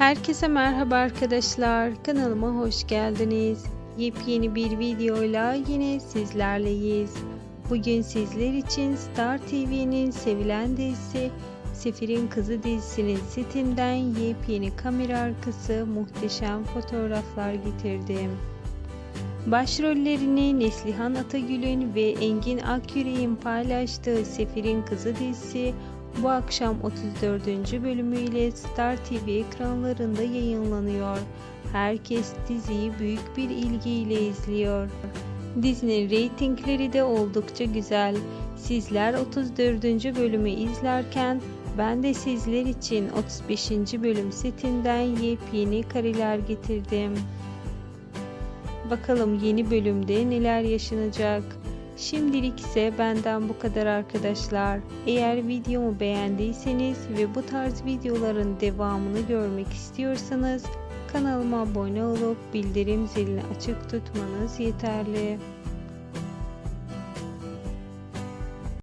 Herkese merhaba arkadaşlar. Kanalıma hoş geldiniz. Yepyeni bir videoyla yine sizlerleyiz. Bugün sizler için Star TV'nin sevilen dizisi Sefir'in Kızı dizisinin setinden yepyeni kamera arkası muhteşem fotoğraflar getirdim. Başrollerini Neslihan Atagül'ün ve Engin Akyürek'in paylaştığı Sefir'in Kızı dizisi bu akşam 34. bölümüyle Star TV ekranlarında yayınlanıyor. Herkes diziyi büyük bir ilgiyle izliyor. Dizinin reytingleri de oldukça güzel. Sizler 34. bölümü izlerken ben de sizler için 35. bölüm setinden yepyeni kareler getirdim. Bakalım yeni bölümde neler yaşanacak. Şimdilik ise benden bu kadar arkadaşlar. Eğer videomu beğendiyseniz ve bu tarz videoların devamını görmek istiyorsanız kanalıma abone olup bildirim zilini açık tutmanız yeterli.